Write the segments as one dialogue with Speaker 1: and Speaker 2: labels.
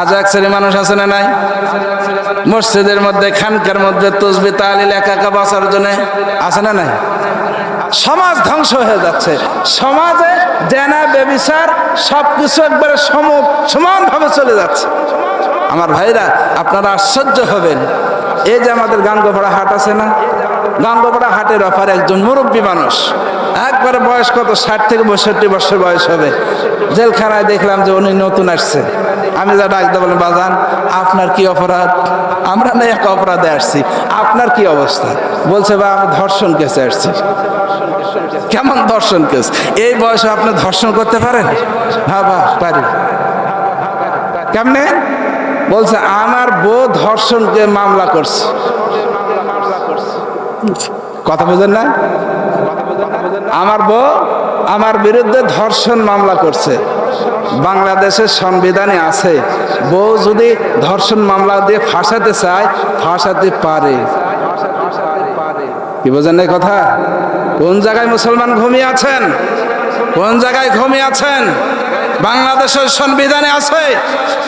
Speaker 1: আজ এক শ্রেণি মানুষ আছে না নাই? মসজিদের মধ্যে, খানকার মধ্যে তসবি তালিল একা একা বাঁচার জন্য আছে না নাই? সমাজ ধ্বংস হয়ে যাচ্ছে। সমাজে জেনা বেবিচার সবকিছু একবারে সম, সমানভাবে চলে যাচ্ছে। আমার ভাইরা, আপনারা আশ্চর্য হবেন। এই যে আমাদের গাঙ্গোপাড়া হাট আছে না? গাঙ্গোপাড়া হাটের অফার একজন মুরব্বী মানুষ। একবারে বয়স কত? ষাট থেকে পঁয়ষট্টি বছর বয়স হবে। জেলখানায় দেখলাম যে উনি নতুন আসছে। আমি যা ডাকতে বলেন বাজান, আপনার কি অপরাধ? আমরা না এক অপরাধে আসছি। আপনার কি অবস্থা? বলছে বা আমি ধর্ষণ কেসে আসছি। কেমন ধর্ষণ কেস? এই বয়সে আপনি ধর্ষণ করতে পারেন? হ্যাঁ বাহ পারি। কেমনে? বলছে, আমার বউ ধর্ষণকে মামলা করছে। কথা বোঝেন না? আমার বউ আমার বিরুদ্ধে ধর্ষণ মামলা করছে। বাংলাদেশের সংবিধানে আছে, বউ যদি ধর্ষণ মামলা দিয়ে ফাঁসাতে চায়, ফাঁসাতে পারে। কি বোঝেন না কথা? কোন জায়গায় মুসলমান ঘুমিয়ে আছেন? কোন জায়গায় ঘুমিয়ে আছেন? বাংলাদেশের সংবিধানে আছে,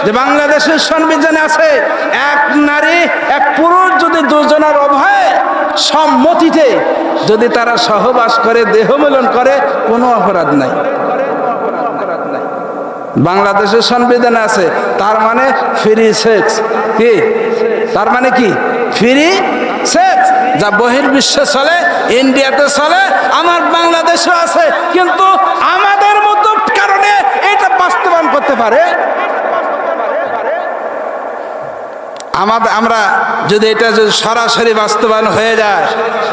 Speaker 1: যে বাংলাদেশের সংবিধানে আছে, এক নারী, এক পুরুষ যদি দুজনের অভয়ে সম্মতিতে যদি তারা সহবাস করে, দেহ মিলন করে, কোনো অপরাধ নাই। বাংলাদেশের সংবিধানে আছে, তার মানে ফ্রি সেক্স কি? তার মানে কি? ফ্রি সেক্স যা বহির্বিশ্বে চলে, ইন্ডিয়াতে চলে, আমার বাংলাদেশে আছে, কিন্তু আমাদের মতো কারণে এটা বাস্তবায়ন করতে পারে? আমাদের আমরা যদি এটা যদি সরাসরি বাস্তবায়ন হয়ে যায়,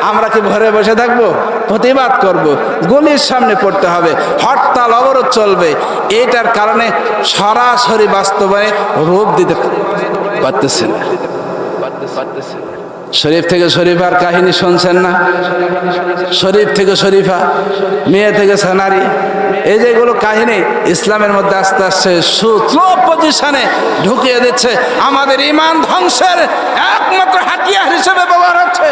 Speaker 1: আমরা কি ঘরে বসে থাকব? প্রতিবাদ করব। গলির সামনে পড়তে হবে। হরতাল, অবরোধ চলবে। এটার কারণে সরাসরি বাস্তবায়নে রূপ দিতে পারতেছে না। শরীফ থেকে শরীফার কাহিনী শুনছেন না? শরীফ থেকে শরীফা, মেয়ে থেকে সেনারি, এই যেগুলো কাহিনী ইসলামের মধ্যে আস্তে আস্তে সুস্লো পজিশনে ঢুকিয়ে দিচ্ছে। আমাদের ইমান ধ্বংসের একমাত্র হাতিয়ার হিসেবে ব্যবহার হচ্ছে।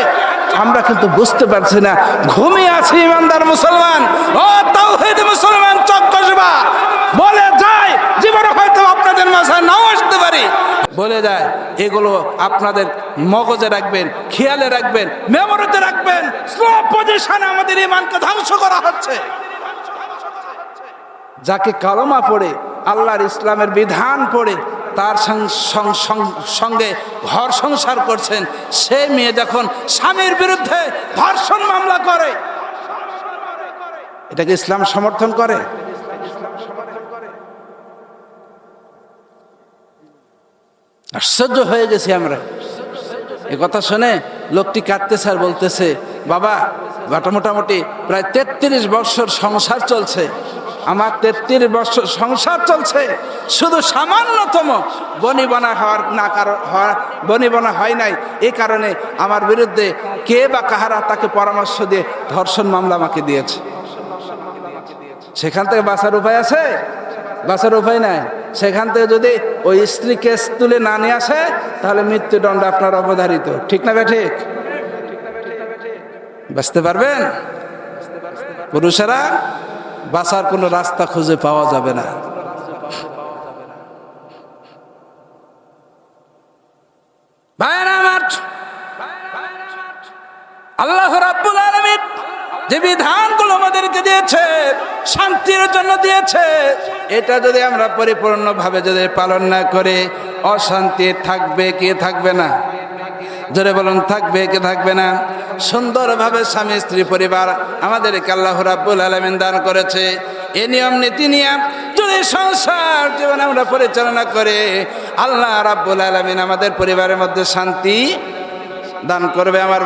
Speaker 1: আমরা কিন্তু বুঝতে পারছি না, ঘুমিয়ে আছি ইমানদার মুসলমান। ও তাওহীদ মুসলমান চক্কসবা বলে যায় জীবনে হয়তো আপনাদের মাঝে নাও আসতে পারি বলে দেয়, এগুলো আপনাদের মগজে রাখবেন, খেয়ালে রাখবেন মেমোরিতে রাখবেন স্লো পজিশনে আমাদের ইমানকে ধ্বংস করা হচ্ছে। যাকে কালমা পড়ে, আল্লাহর ইসলামের বিধান পড়ে, তার সঙ্গে ঘর সংসার করছেন, সে মেয়ে যখন স্বামীর বিরুদ্ধে ধর্ষণ মামলা করে, এটাকে ইসলাম সমর্থন করে? আশ্চর্য হয়ে গেছি আমরা। এ কথা শুনে লোকটি কাঁদতেছে আর বলতেছে, বাবা মোটামুটি প্রায় তেত্রিশ বছর সংসার চলছে। আমার তেত্রিশ বছর সংসার চলছে। শুধু সামান্যতম বনিবনা হওয়ার না কারণ হওয়া বনিবনা হয় নাই। এই কারণে আমার বিরুদ্ধে কে বা কাহারা তাকে পরামর্শ দিয়ে ধর্ষণ মামলা আমাকে দিয়েছে। সেখান থেকে বাঁচার উপায় আছে? বাঁচার উপায় নাই? সেখান থেকে যদি ওই স্ত্রী কেস তুলে না নিয়ে আসে, তাহলে মৃত্যুদণ্ড আপনার অবধারিত। ঠিক না ঠিক বাঁচতে পারবেন? পুরুষেরা বাঁচার কোনো রাস্তা খুঁজে পাওয়া যাবে না। যে দিয়েছে, শান্তির জন্য দিয়েছে এটা যদি আমরা পরিপূর্ণভাবে যদি পালন না করে, অশান্তি থাকবে কি থাকবে না? জোরে বলুন, থাকবে কি থাকবে না? সুন্দরভাবে স্বামী, স্ত্রী, পরিবার আমাদের আল্লাহ রাব্বুল আলামিন দান করেছে। এই নিয়ম, নীতি নিয়ম যদি সংসার জীবন আমরা পরিচালনা করে, আল্লাহ রাব্বুল আলামিন আমাদের পরিবারের মধ্যে শান্তি দান করবে আমার